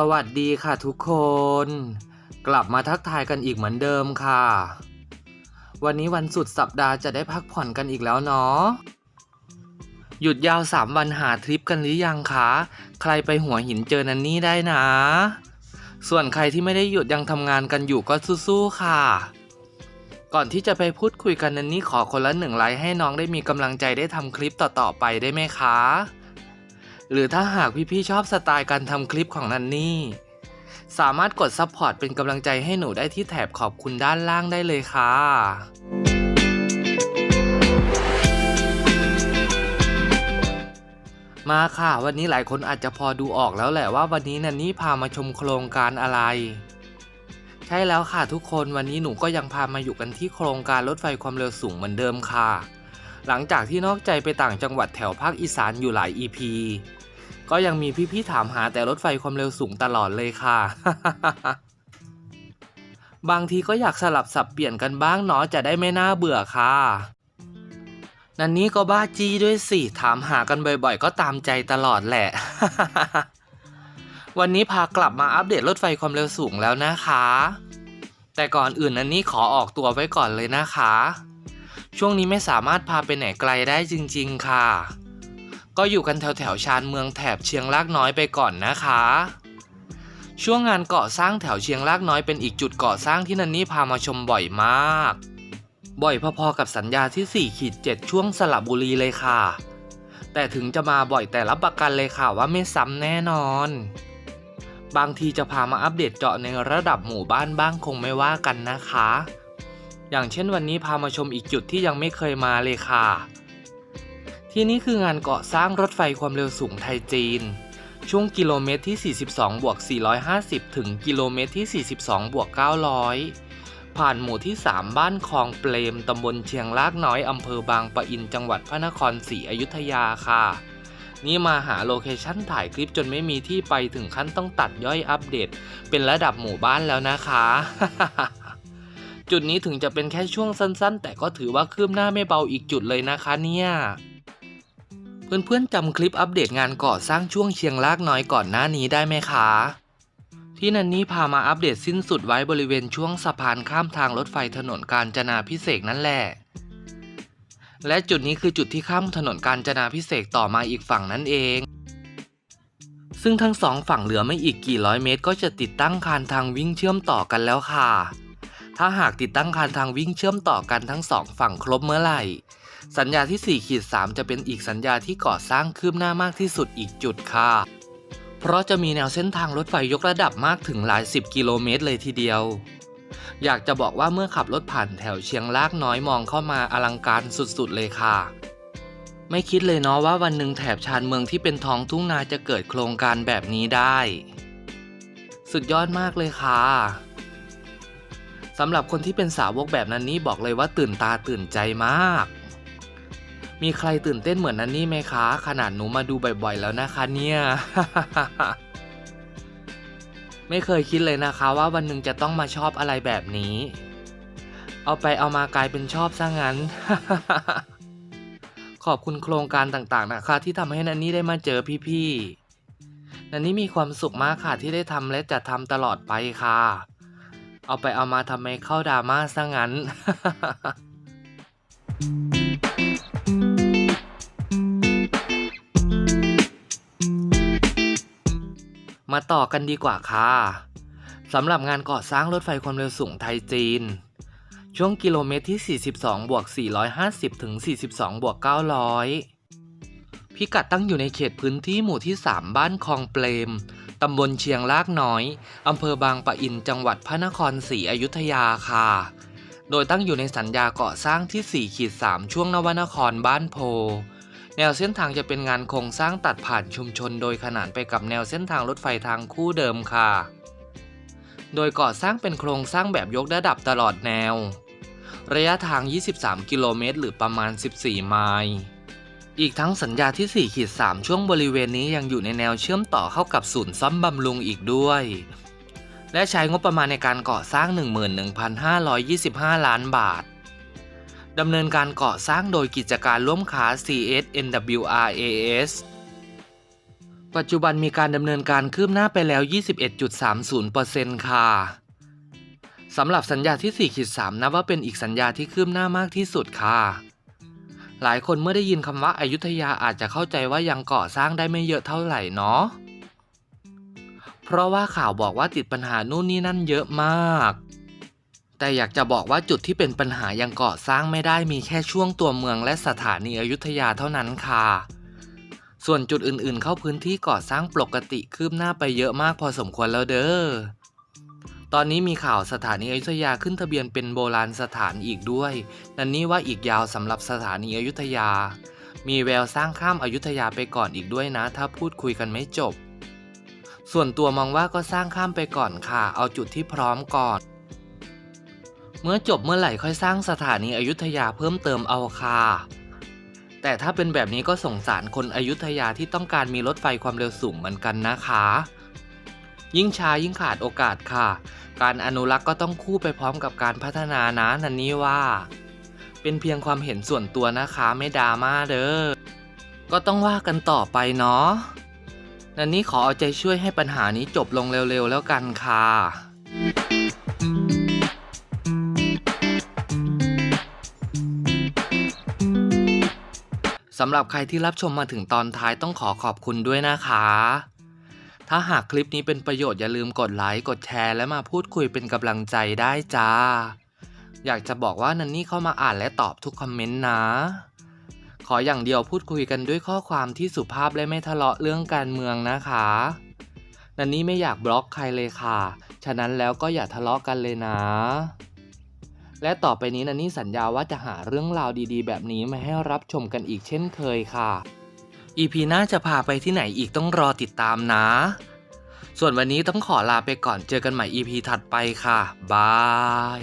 สวัสดีค่ะทุกคน กลับมาทักทายกันอีกเหมือนเดิมค่ะ วันนี้วันสุดสัปดาห์จะได้พักผ่อนกันอีกแล้วเนาะหยุดยาว 3 วันหาทริปกันหรือยังคะใครไปหัวหินเจอนันนี่ได้นะ ส่วนใครที่ไม่ได้หยุดยังทำงานกันอยู่ก็สู้ๆค่ะ ก่อนที่จะไปพูดคุยกันนันนี่ขอคนละหนึ่งไลค์ให้น้องได้มีกำลังใจได้ทำคลิปต่อๆไปได้ไหมคะ หรือถ้าหากพี่ๆชอบสไตล์การทำคลิปของนันนี่ สามารถกดซับพอร์ตเป็นกำลังใจให้หนูได้ที่แถบขอบคุณด้านล่างได้เลยค่ะมาค่ะ วันนี้หลายคนอาจจะพอดูออกแล้วแหละว่าวันนี้นันนี่พามาชมโครงการอะไร ใช่แล้วค่ะทุกคนวันนี้หนูก็ยังพามาอยู่กันที่โครงการรถไฟความเร็วสูงเหมือนเดิมค่ะ หลังจากที่นอกใจไปต่างจังหวัดแถวภาคอีสานอยู่หลาย EP ก็ยังมีพี่ๆถามหาแต่รถไฟความเร็วสูงตลอดเลยค่ะ บางทีก็อยากสลับสับเปลี่ยนกันบ้างเนาะจะได้ไม่น่าเบื่อค่ะ นันนี้ก็บ้าจี้ด้วยสิ ถามหากันบ่อยๆ ก็ตามใจตลอดแหละ วันนี้พากลับมาอัปเดตรถไฟความเร็วสูงแล้วนะคะ แต่ก่อนอื่นนันนี้ขอออกตัวไว้ก่อนเลยนะคะ ช่วงนี้ไม่สามารถพาไปไหนไกลได้จริงๆค่ะ ก็อยู่กันแถวแถวชานเมืองแถบเชียงรากน้อยไปก่อนนะคะ ช่วงงานก่อสร้างแถวเชียงรากน้อยเป็นอีกจุดก่อสร้างที่นันนี่พามาชมบ่อยมาก บ่อยพอๆกับสัญญาที่4ขีด7ช่วงสระบุรีเลยค่ะ แต่ถึงจะมาบ่อยแต่รับประกันเลยค่ะว่าไม่ซ้ำแน่นอน บางทีจะพามาอัปเดตเจาะในระดับหมู่บ้านบ้างคงไม่ว่ากันนะคะ อย่างเช่นวันนี้พามาชมอีกจุดที่ยังไม่เคยมาเลยค่ะ ที่นี่คืองานเก่อสร้างรถไฟความเร็วสูงไทยจีน ช่วงกิโลเมตรที่ 42 บวก 450 ถึงกิโลเมตรที่ 42 บวก 900 ผ่านหมู่ที่ 3 บ้านคลองเปลมตำบลเชียงรากน้อยอำเภอบางปะอินจังหวัดพระนครศรีอยุธยาค่ะนี่มาหาโลเคชั่นถ่ายคลิปจนไม่มีที่ไปถึงขั้นต้องตัดย่อยอัปเดต เป็นระดับหมู่บ้านแล้วนะคะ จุดนี้ถึงจะเป็นแค่ช่วงสั้นๆ แต่ก็ถือว่าคืบหน้าไม่เบาอีกจุดเลยนะคะเนี่ยเพื่อนๆจำคลิปอัปเดตงานก่อสร้างช่วงเชียงรากน้อยก่อนหน้านี้ได้ไหมคะ ที่นันนี่พามาอัปเดตสิ้นสุดไว้บริเวณช่วงสะพานข้ามทางรถไฟถนนกาญจนาพิเศษนั่นแหละ และจุดนี้คือจุดที่ข้ามถนนกาญจนาพิเศษต่อมาอีกฝั่งนั่นเอง ซึ่งทั้งสองฝั่งเหลือไม่อีกกี่ร้อยเมตร ก็จะติดตั้งคานทางวิ่งเชื่อมต่อกันแล้วค่ะ ถ้าหากติดตั้งคานทางวิ่งเชื่อมต่อกันทั้งสองฝั่งครบเมื่อไหร่ สัญญาที่ 4 ขีด 3 จะเป็นอีกสัญญาที่ก่อสร้างคืบหน้ามากที่สุดอีกจุดค่ะ เพราะจะมีแนวเส้นทางรถไฟยกระดับมากถึงหลายสิบกิโลเมตรเลยทีเดียว อยากจะบอกว่าเมื่อขับรถผ่านแถวเชียงรากน้อยมองเข้ามาอลังการสุดๆเลยค่ะไม่คิดเลยเนาะว่าวันหนึ่งแถบชานเมืองที่เป็นท้องทุ่งนาจะเกิดโครงการแบบนี้ได้ สุดยอดมากเลยค่ะ สำหรับคนที่เป็นสาวกแบบนั้นนี่บอกเลยว่าตื่นตาตื่นใจมาก มีใครตื่นเต้นเหมือนนันนี่ไหมคะ ขนาดหนูมาดูบ่อยๆแล้วนะคะเนี่ย ไม่เคยคิดเลยนะคะว่าวันหนึ่งจะต้องมาชอบอะไรแบบนี้ เอาไปเอามากลายเป็นชอบซะงั้น ขอบคุณโครงการต่างๆนะคะ ที่ทำให้นันนี่ได้มาเจอพี่ๆนันนี่มีความสุขมากค่ะที่ได้ทำและจะทำตลอดไปค่ะ เอาไปเอามาทำไมเข้าดราม่าซะงั้น มาต่อกันดีกว่าค่ะสำหรับงานก่อสร้างรถไฟความเร็วสูงไทยจีน ช่วงกิโลเมตรที่ 42 บวก 450 ถึง 42 บวก 900 พิกัดตั้งอยู่ในเขตพื้นที่หมู่ที่ 3 บ้านคลองเปลมำบลเชียงรากน้อย อำเภอบางปะอินจังหวัดพระนครศรีอยุธยาค่ะ โดยตั้งอยู่ในสัญญาก่อสร้างที่ 4 ขีด 3 ช่วงนวนครบ้านโพ แนวเส้นทางจะเป็นงานโครงสร้างตัดผ่านชุมชนโดยขนานไปกับแนวเส้นทางรถไฟทางคู่เดิมค่ะ โดยก่อสร้างเป็นโครงสร้างแบบยกระดับตลอดแนว ระยะทาง 23 กิโลเมตร หรือประมาณ 14 ไมล์ อีกทั้งสัญญาที่4ขีด3ช่วงบริเวณนี้ยังอยู่ในแนวเชื่อมต่อเข้ากับศูนย์ซ่อมบำรุงอีกด้วย และใช้งบประมาณในการก่อสร้าง 11,525 ล้านบาทดำเนินการก่อสร้างโดยกิจการร่วมค้า CS NWRAS ปัจจุบันมีการดำเนินการคืบหน้าไปแล้ว 21.30%ค่ะสำหรับสัญญาที่4ขีด3นับว่าเป็นอีกสัญญาที่คืบหน้ามากที่สุดค่ะ หลายคนเมื่อได้ยินคำว่าอายุทยาอาจจะเข้าใจว่ายังก่อสร้างได้ไม่เยอะเท่าไหร่เนาะ เพราะว่าข่าวบอกว่าติดปัญหานู่นนี่นั่นเยอะมาก แต่อยากจะบอกว่าจุดที่เป็นปัญหายังก่อสร้างไม่ได้มีแค่ช่วงตัวเมืองและสถานีอยุธยาเท่านั้นค่ะ ส่วนจุดอื่นๆ เข้าพื้นที่ก่อสร้างปกติคืบหน้าไปเยอะมากพอสมควรแล้วเด้อ ตอนนี้มีข่าวสถานีอยุธยาขึ้นทะเบียนเป็นโบราณสถานอีกด้วย นั่นนี่ว่าอีกยาวสำหรับสถานีอยุธยา มีแววสร้างข้ามอายุธยาไปก่อนอีกด้วยนะ ถ้าพูดคุยกันไม่จบ ส่วนตัวมองว่าก็สร้างข้ามไปก่อนค่ะ เอาจุดที่พร้อมก่อน เมื่อจบเมื่อไหร่ค่อยสร้างสถานีอยุธยาเพิ่มเติมเอาค่ะแต่ถ้าเป็นแบบนี้ก็สงสารคนอยุธยาที่ต้องการมีรถไฟความเร็วสูงเหมือนกันนะคะ ยิ่งช้ายิ่งขาดโอกาสค่ะ การอนุรักษ์ก็ต้องคู่ไปพร้อมกับการพัฒนานะนันนี่ว่า เป็นเพียงความเห็นส่วนตัวนะคะไม่ดราม่าเด้อ ก็ต้องว่ากันต่อไปเนาะนันนี่ขอเอาใจช่วยให้ปัญหานี้จบลงเร็วๆแล้วกันค่ะสำหรับใครที่รับชมมาถึงตอนท้ายต้องขอขอบคุณด้วยนะคะ ถ้าหากคลิปนี้เป็นประโยชน์อย่าลืมกดไลค์กดแชร์และมาพูดคุยเป็นกำลังใจได้จ้า อยากจะบอกว่านันนี่เข้ามาอ่านและตอบทุกคอมเมนต์นะ ขออย่างเดียวพูดคุยกันด้วยข้อความที่สุภาพและไม่ทะเลาะเรื่องการเมืองนะคะนันนี่ไม่อยากบล็อกใครเลยค่ะ ฉะนั้นแล้วก็อย่าทะเลาะกันเลยนะ และต่อไปนี้นันนี่สัญญาว่าจะหาเรื่องราวดีๆ แบบนี้มาให้รับชมกันอีกเช่นเคยค่ะ EP หน้าจะพาไปที่ไหนอีกต้องรอติดตามนะ ส่วนวันนี้ต้องขอลาไปก่อนเจอกันใหม่ EP ถัดไปค่ะ บาย